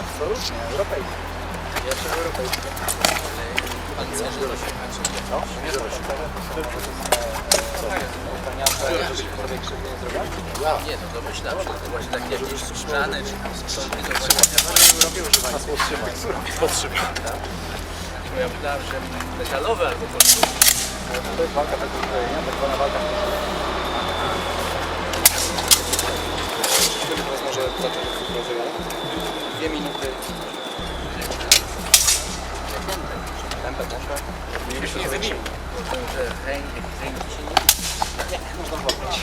Absolutnie, europejski. Jeszcze europejski. Pan chce, że to się Co? Nie Nie, no domyślam się, to właśnie takie jakieś skórzane czy skrzony to właśnie używanie. Nas powstrzymać. Powstrzymać. bo ja myślałem, że metalowe albo coś. To jest walka bez uzbrojenia, tak zwana walka. Teraz może zacząć uzbrojenie. Dwie minuty. Tempę, tempę. Mieliśmy nie. Że się nie... Można włożyć.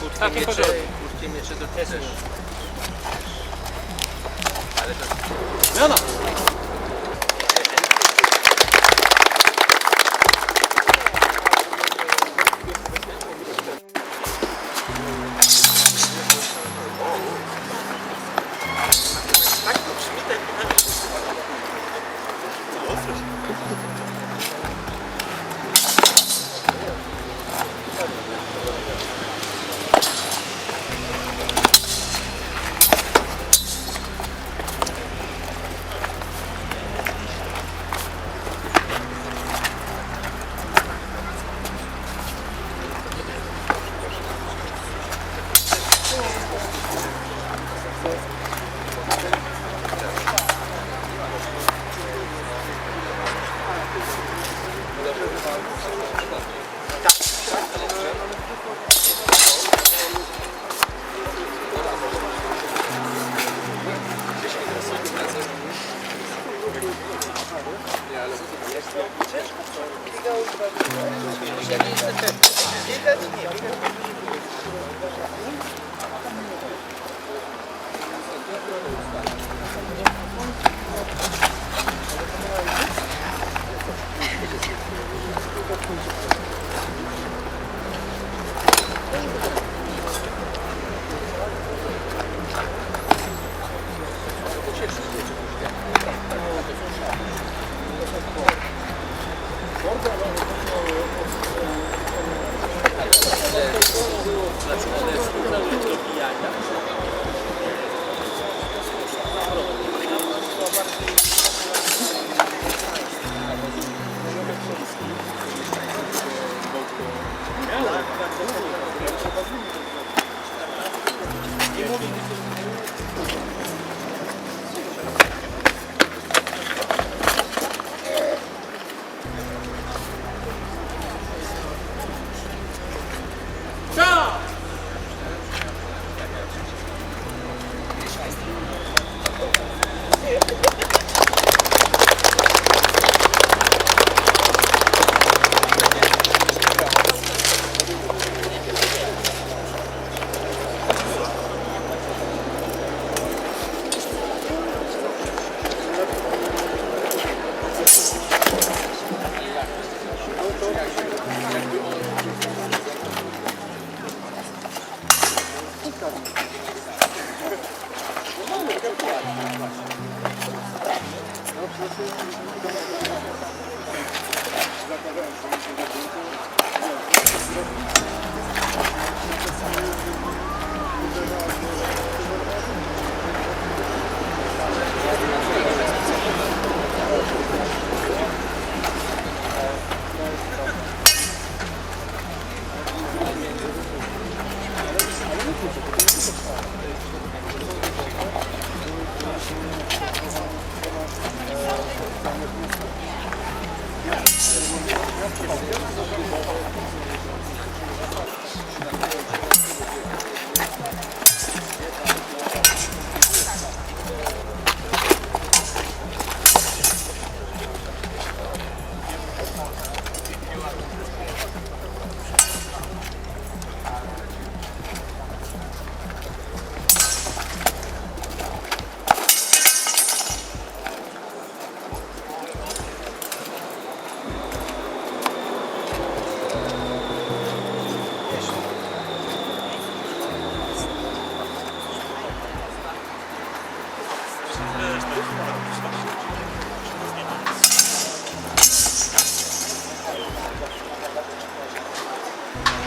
Krótkie Takie miecze, porządki. krótkie miecze to też. Ale to... Zmiana! No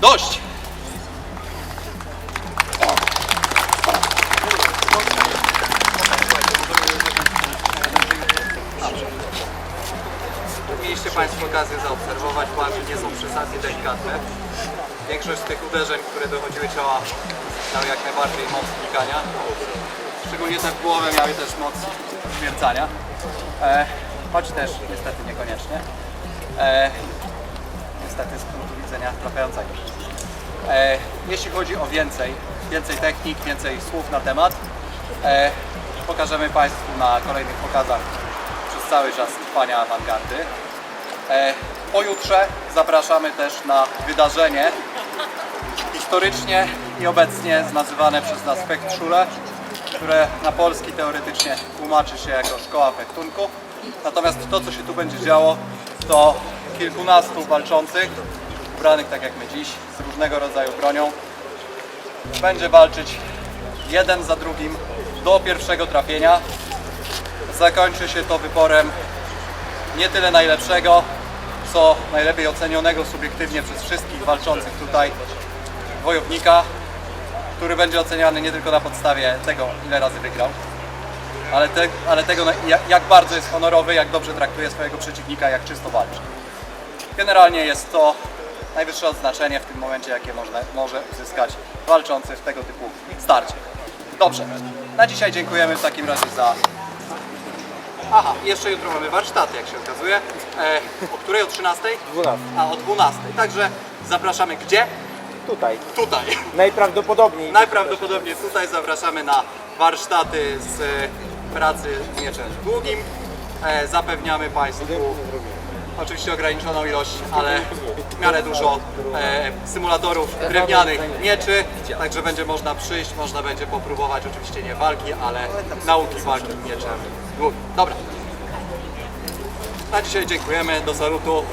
Dość! Mieliście Państwo okazję zaobserwować, walki nie są przesadnie delikatne. Większość z tych uderzeń, które dochodziły ciała, miały jak najbardziej moc unikania. Szczególnie te w głowę miały też moc wiercania. E, choć też niestety niekoniecznie. E, niestety z punktu widzenia trafiającego. E, jeśli chodzi o więcej, więcej technik, więcej słów na temat, e, pokażemy Państwu na kolejnych pokazach przez cały czas trwania awangardy. E, pojutrze zapraszamy też na wydarzenie historycznie i obecnie nazywane przez nas Fechtschule, które na polski teoretycznie tłumaczy się jako szkoła fechtunku. Natomiast to, co się tu będzie działo, to kilkunastu walczących, ubranych tak jak my dziś, z różnego rodzaju bronią, będzie walczyć jeden za drugim do pierwszego trafienia. Zakończy się to wyborem nie tyle najlepszego, co najlepiej ocenionego subiektywnie przez wszystkich walczących tutaj wojownika, który będzie oceniany nie tylko na podstawie tego, ile razy wygrał, ale, te, ale tego, jak, jak bardzo jest honorowy, jak dobrze traktuje swojego przeciwnika, jak czysto walczy. Generalnie jest to najwyższe odznaczenie w tym momencie, jakie można, może uzyskać walczący w tego typu starcie. Dobrze, na dzisiaj dziękujemy w takim razie za Aha, jeszcze jutro mamy warsztaty, jak się okazuje. E, o której? O 13? 12. A, o 12. Także zapraszamy gdzie? Tutaj. Tutaj. Najprawdopodobniej Najprawdopodobniej tutaj zapraszamy na warsztaty z pracy mieczem długim. e, zapewniamy Państwu oczywiście ograniczoną ilość, ale w miarę dużo e, symulatorów drewnianych mieczy, także będzie można przyjść, można będzie popróbować oczywiście nie walki, ale nauki walki mieczem długim. Dobra. Na dzisiaj dziękujemy, do salutu.